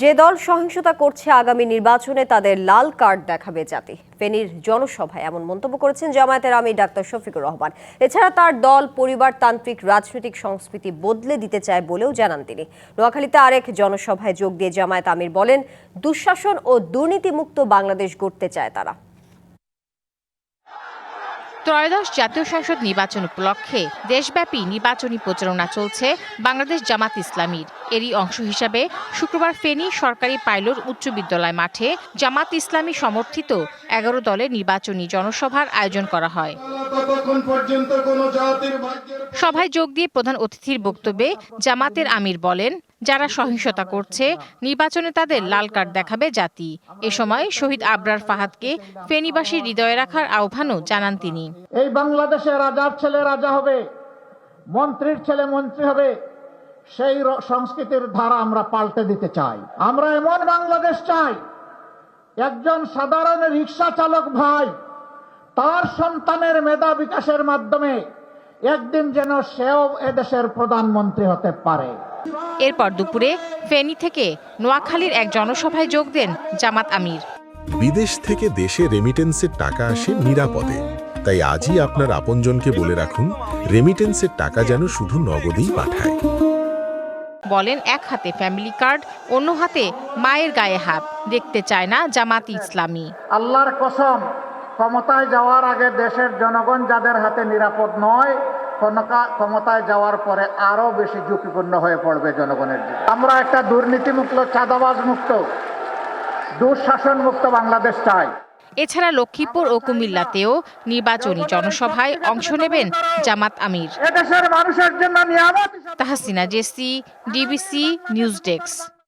যে দল সহিংসতা করছে আগামী নির্বাচনে তাদের লাল কার্ড দেখাবে জাতি। ফেনীর জনসভায় এমন মন্তব্য করেছেন জামায়াতের আমির ডাক্তার শফিকুর রহমান। এছাড়া তার দল পরিবারতান্ত্রিক রাজনৈতিক সংস্কৃতি বদলে দিতে চায় বলেও জানান তিনি। নোয়াখালীতে আরেক জনসভায় যোগ দিয়ে জামায়াত আমির বলেন, দুঃশাসন ও দুর্নীতিমুক্ত বাংলাদেশ গড়তে চায় তারা। ত্রয়োদশ জাতীয় সংসদ নির্বাচন উপলক্ষে দেশব্যাপী নির্বাচনী প্রচারণা চলছে বাংলাদেশ জামাত ইসলামীর। এরই অংশ হিসাবে শুক্রবার ফেনী সরকারি পাইলট উচ্চ বিদ্যালয় মাঠে জামাত ইসলামী সমর্থিত এগারো দলের নির্বাচনী জনসভার আয়োজন করা হয়। সভায় যোগ দিয়ে প্রধান অতিথির বক্তব্যে জামাতের আমির বলেন, যারা সহিংসতা করছে, নির্বাচনে তাদের লাল কার্ড দেখাবে জাতি। এ সময় শহীদ আবরার ফাহাদকে ফেনীবাসীর হৃদয়ে রাখার আহ্বানও জানান তিনি। এই বাংলাদেশে রাজার ছেলে রাজা হবে, মন্ত্রীর ছেলে মন্ত্রী হবে, সেই সংস্কৃতির ধারা আমরা পাল্টে দিতে চাই। আমরা এমন বাংলাদেশ চাই, একজন সাধারণ রিক্সা চালক ভাই, তার সন্তানের মেধা বিকাশের মাধ্যমে একদিন যেন সেও এদেশের প্রধানমন্ত্রী হতে পারে। এরপর দুপুরে ফেনী থেকে নোয়াখালীর এক জনসভায় যোগ দেন জামাত আমির। বিদেশ থেকে দেশে রেমিটেন্সের টাকা আসে নিরাপদে। তাই আজই আপনার আপনজনকে বলে রাখুন রেমিটেন্সের টাকা যেন শুধু নগদেই পাঠায়। বলেন এক হাতে ফ্যামিলি কার্ড অন্য হাতে মায়ের গায়ে হাত। দেখতে চায় না জামাত ইসলামী। আল্লাহর কসম ক্ষমতায় যাওয়ার আগে দেশের জনগণ যাদের হাতে নিরাপদ নয় ক্ষমতা- ক্ষমতায় যাওয়ার পরে আরও বেশি ঝুঁকিপূর্ণ হয়ে পড়বে জনগণের জীবন। আমরা একটা দুর্নীতিমুক্ত চাঁদাবাজ মুক্ত দুঃশাসন মুক্ত বাংলাদেশ চাই। এছাড়া লক্ষ্মীপুর ও কুমিল্লাতেও নির্বাচনী জনসভায় অংশ নেবেন জামাত আমির। মানুষের জন্য Tahsina Jesi DBC news desk.